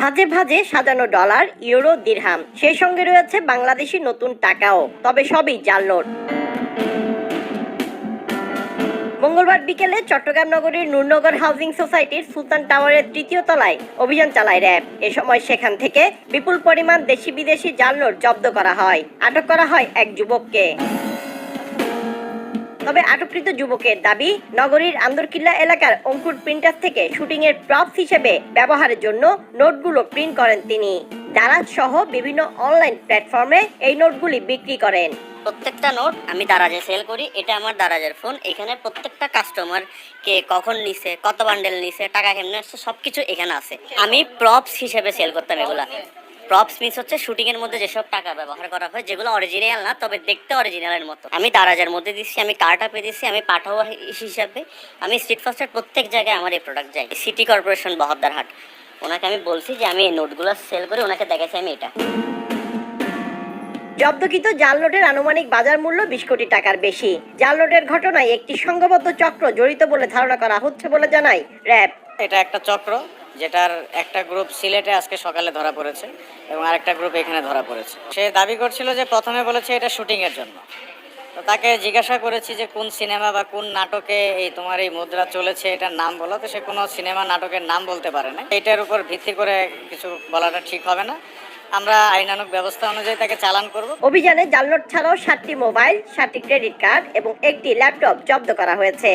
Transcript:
ভাজে ভাজে সাজানো ডলার, ইউরো, দিরহাম। সেই সঙ্গে রয়েছে বাংলাদেশি নতুন টাকাও, তবে সবই জাল নোট। মঙ্গলবার বিকেলে চট্টগ্রাম নগরীর নূরনগর হাউজিং সোসাইটির সুলতান টাওয়ারের তৃতীয় তলায় অভিযান চালায় র্যাব। এ সময় সেখান থেকে বিপুল পরিমাণ দেশি বিদেশি জাল নোট জব্দ করা হয়। আটক করা হয় এক যুবককে। তবে আটককৃত যুবকের দাবি, নগরীর আন্দরকিল্লা এলাকার অঙ্কুর প্রিন্টার থেকে শুটিং এর প্রপস হিসেবে ব্যবহারের জন্য নোটগুলো প্রিন্ট করেন তিনি। দারাজ সহ বিভিন্ন অনলাইন প্ল্যাটফর্মে এই নোটগুলি বিক্রি করেন। প্রত্যেকটা নোট আমি দারাজে সেল করি, এটা আমার দারাজের ফোন। এখানে প্রত্যেকটা কাস্টমার কে কখন নিছে, কত বান্ডেল নিছে, টাকা কেমনে আসছে সব কিছু এখানে আছে। আমি প্রপস হিসেবে সেল করতাম এগুলা। প্রপস মিন্স হচ্ছে শুটিং এর মধ্যে যেসব টাকা ব্যবহার করা হয় যেগুলো অরিজিনাল না তবে দেখতে অরিজিনালের মতো। আমি দারাজের মধ্যে দিচ্ছি আমি কার্ড আপে দিচ্ছি আমি পাঠাও হিসাবে। আমি স্ট্রিট ফাস্টের প্রত্যেক জায়গায় আমার এই প্রোডাক্ট যাই। সিটি কর্পোরেশন বহদ্দার হাট। ওনাকে আমি বলছি যে আমি এই নোটগুলো সেল করে ওনাকে দেখাচ্ছি আমি এটা। জব্দকৃত জাল নোটের আনুমানিক বাজার মূল্য বিশ কোটি টাকার বেশি। জাল নোটের ঘটনায় একটি সংঘবদ্ধ চক্র জড়িত বলে ধারণা করা হচ্ছে বলে জানায় র্যাব। এটা একটা চক্র যেটার একটা গ্রুপ সিলেটে আজকে সকালে ধরা পড়েছে এবং আরেকটা গ্রুপ এখানে ধরা পড়েছে। সে দাবি করছিল যে প্রথমে বলেছে এটা শুটিংয়ের জন্য। তো তাকে জিজ্ঞাসা করেছি যে কোন সিনেমা বা কোন নাটকে এই তোমার এই মুদ্রা চলেছে, এটার নাম বলো। তো সে কোনো সিনেমা নাটকের নাম বলতে পারে না এটার উপর ভিত্তি করে কিছু বলাটা ঠিক হবে না। আমরা আইনানুগ ব্যবস্থা অনুযায়ী তাকে চালান করব। অভিযানে জাল ছাড়াও সাতটি মোবাইল, সাতটি ক্রেডিট কার্ড এবং একটি ল্যাপটপ জব্দ করা হয়েছে।